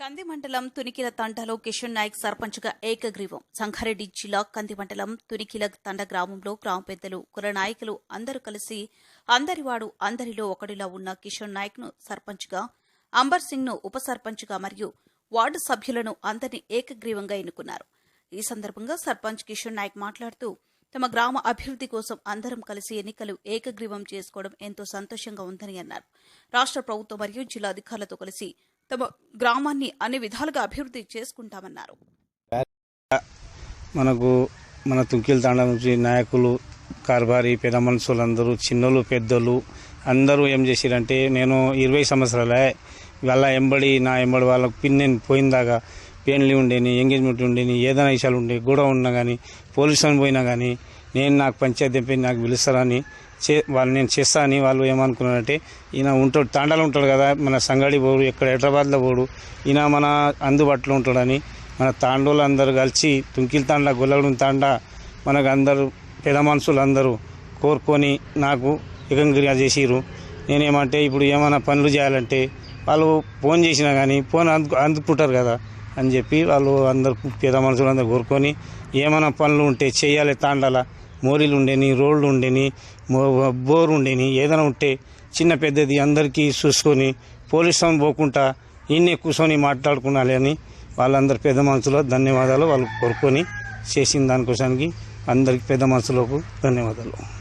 కంది మండలం తునికిల తండలో కిషన్ నాయక్ సర్పంచ్గా ఏకగ్రీవం. సంగారెడ్డి జిల్లా కంది మండలం తునికిల తండ గ్రామంలో గ్రామ పెద్దలు కుల నాయకులు అందరూ కలిసి అందరివాడు అందరిలో ఒకడిలా ఉన్న కిషన్ నాయక్ను సర్పంచ్గా అంబర్ సింగ్ను ఉప సర్పంచ్గా మరియు వార్డు సభ్యులను అందరినీ ఏకగ్రీవంగా ఎన్నుకున్నారు. ఈ సందర్భంగా సర్పంచ్ కిషన్ నాయక్ మాట్లాడుతూ తమ గ్రామ అభివృద్ధి కోసం అందరం కలిసి ఎన్నికలు ఏకగ్రీవం చేసుకోవడం ఎంతో సంతోషంగా ఉందని అన్నారు. రాష్ట్ర ప్రభుత్వం మరియు జిల్లా అధికారులతో కలిసి తమ గ్రామాన్ని అన్ని విధాలుగా అభివృద్ధి చేసుకుంటామన్నారు. మనకు మన తుంకిల తాండ నుంచి నాయకులు కార్బారి పెద్ద మనుషులందరూ చిన్నలు పెద్దలు అందరూ ఏం చేసిరంటే నేను ఇరవై సంవత్సరాలే వాళ్ళ ఎంబడి నా ఎంబడి వాళ్ళకు పిన్ నేను పోయిందాకా పెళ్ళి ఉండేని ఎంగేజ్మెంట్ ఉండేని ఏదైనా విషయాలు ఉండే గొడవ ఉన్నా కానీ పోలీస్ పోయినా కానీ నేను నాకు పంచాయతీ తెప్పి నాకు పిలుస్తారని చే వాళ్ళు నేను చేస్తా అని వాళ్ళు ఏమనుకున్నారంటే ఈయన ఉంటాడు తాండాలు ఉంటాడు కదా మన సంగడి పోడు ఇక్కడ హైదరాబాద్లో పోడు ఈయన మన అందుబాటులో ఉంటాడని మన తాండోలు అందరూ కలిసి తుంకిల్ తాండా గొల్లగూడెం తాండా మనకు అందరూ పెద్ద మనుషులు అందరూ కోరుకొని నాకు ఏకంగిరిగా చేసిరు నేనేమంటే ఇప్పుడు ఏమైనా పనులు చేయాలంటే వాళ్ళు ఫోన్ చేసినా కానీ ఫోన్ అందు అందుకుంటారు కదా అని చెప్పి వాళ్ళు అందరు పేద మనుషులు అందరు కోరుకొని ఏమైనా పనులు ఉంటే చేయాలి తాండాల. మోరీలు ఉండేని రోడ్లు ఉండేని బోర్ ఉండేని ఏదైనా ఉంటే చిన్న పెద్దది అందరికీ చూసుకొని పోలీస్ స్టేషన్ పోకుండా ఈయనే కూర్చొని మాట్లాడుకున్నాలి అని వాళ్ళందరు పెద్ద మనుషుల ధన్యవాదాలు వాళ్ళు కోరుకొని చేసిన దానికోసానికి అందరికి పెద్ద మనుషులకు ధన్యవాదాలు.